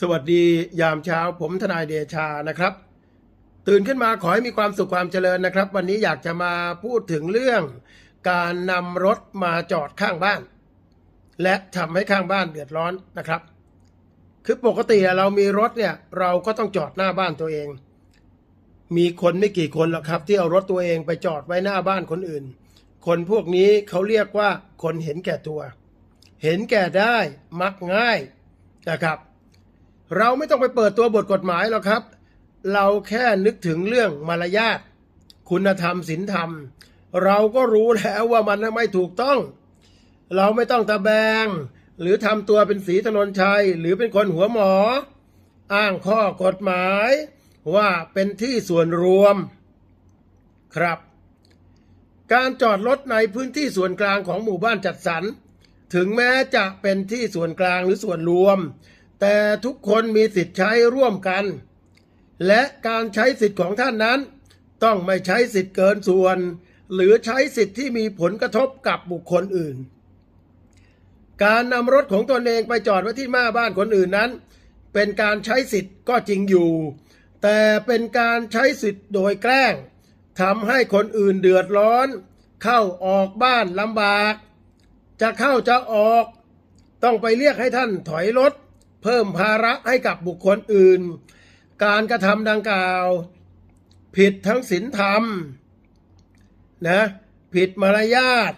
สวัสดียามเช้าผมทนายเดชานะครับ ตื่นขึ้นมาขอให้มีความสุขความเจริญนะครับ วันนี้อยากจะมาพูดถึงเรื่อง การนำรถมาจอดข้างบ้าน และทำให้ข้างบ้านเดือดร้อนนะครับ คือปกติเรามีรถเนี่ยเราก็ต้องจอดหน้าบ้านตัวเอง มีคนไม่กี่คนหรอกครับ ที่เอารถตัวเองไปจอดไว้หน้าบ้านคนอื่น คนพวกนี้เขาเรียกว่าคนเห็นแก่ตัว เห็นแก่ได้มักง่ายนะครับ เราไม่ต้องไปเปิดตัวบทกฎหมายหรอกครับ เราแค่นึกถึงเรื่องมารยาทคุณธรรมศีลธรรม เราก็รู้แล้วว่ามันไม่ถูกต้อง เราไม่ต้องตะแบง หรือทำตัวเป็นสีถนนชัย หรือเป็นคนหัวหมอ อ้างข้อกฎหมาย ว่าเป็นที่ส่วนรวมครับ การจอดรถในพื้นที่ส่วนกลางของหมู่บ้านจัดสรรถึงแม้จะเป็นที่ส่วนกลางหรือส่วนรวม แต่ทุกคนมีสิทธิ์ใช้ร่วมกัน และการใช้สิทธิ์ของท่านนั้น ต้องไม่ใช้สิทธิ์เกินส่วน หรือใช้สิทธิ์ที่มีผลกระทบกับบุคคลอื่น การนำรถของตนเองไปจอดไว้ที่หน้าบ้านคนอื่นนั้น เป็นการใช้สิทธิ์ก็จริงอยู่ แต่เป็นการใช้สิทธิ์โดยแกล้งทำให้คนอื่นเดือดร้อน เข้าออกบ้านลำบาก จะเข้าจะออก ต้องไปเรียกให้ท่านถอยรถ เพิ่มภาระให้กับบุคคลอื่น การกระทำดังกล่าว ผิดทั้งศีลธรรมนะผิดมารยาท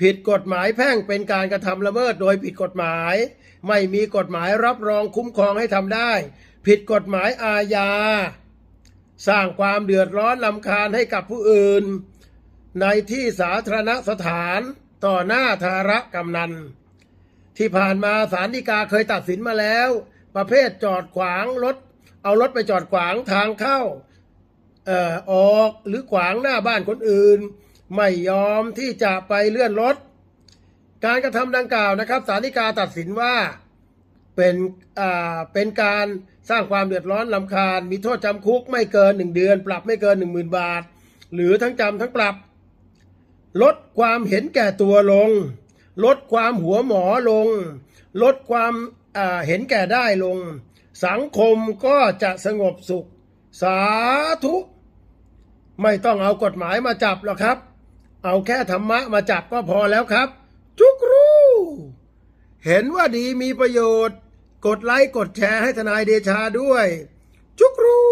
ผิดกฎหมายแพ่งเป็นการกระทำละเมิดโดยผิดกฎหมาย ไม่มีกฎหมายรับรองคุ้มครองให้ทำได้ ผิดกฎหมายอาญา สร้างความเดือดร้อนลำคาญให้กับผู้อื่น ในที่สาธารณสถานต่อหน้าธารกำนัน ที่ผ่านมาศาลฎีกาเคยตัดสินมาแล้ว ประเภทจอดขวางรถ เอารถไปจอดขวางทางเข้าเอ่อออกหรือขวางหน้าบ้านคนอื่น ไม่ยอมที่จะไปเลื่อนรถ การกระทำดังกล่าวนะครับศาลฎีกาตัดสินว่าเป็นอ่าเป็นการสร้างความเดือดร้อนลำคาญ มีโทษจำคุกไม่เกินหนึ่งเดือน ปรับไม่เกินหนึ่งหมื่นบาท หรือทั้งจำทั้งปรับ ลดความเห็นแก่ตัวลง ลดความหัวหมอลง ลดความเห็นแก่ได้ลง สังคมก็จะสงบสุข สาธุ ไม่ต้องเอากฎหมายมาจับหรอกครับ เอาแค่ธรรมะมาจับก็พอแล้วครับ จุกรู้ เห็นว่าดีมีประโยชน์ กดไลค์กดแชร์ให้ทนายเดชาด้วย จุกรู้